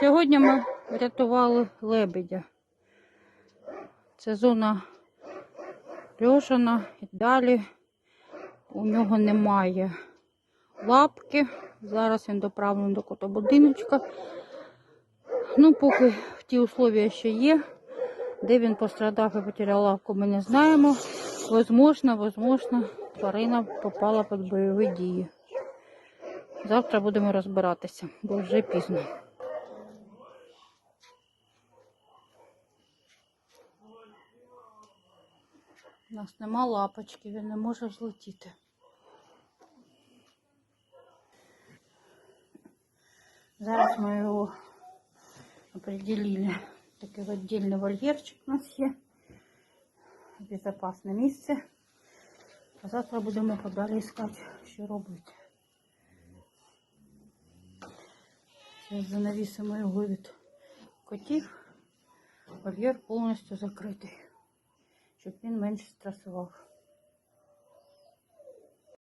Сьогодні ми врятували лебедя. Це зона льошана і далі у нього немає лапки. Зараз він доправлений до котобудиночка. Ну, поки в ті условия ще є. Де він пострадав і потеряв лапку, ми не знаємо. Возможно, возможно, тварина попала під бойові дії. Завтра будемо розбиратися, бо вже пізно. У нас нема лапочки, він не може злетіти. Зараз ми його определили. Такий віддільний вольєрчик у нас є. Безпечне місце. А завтра будемо подалі искати, що робити. Зараз занавісимо його від котів. Вольєр повністю закритий, щоб він менше стресував.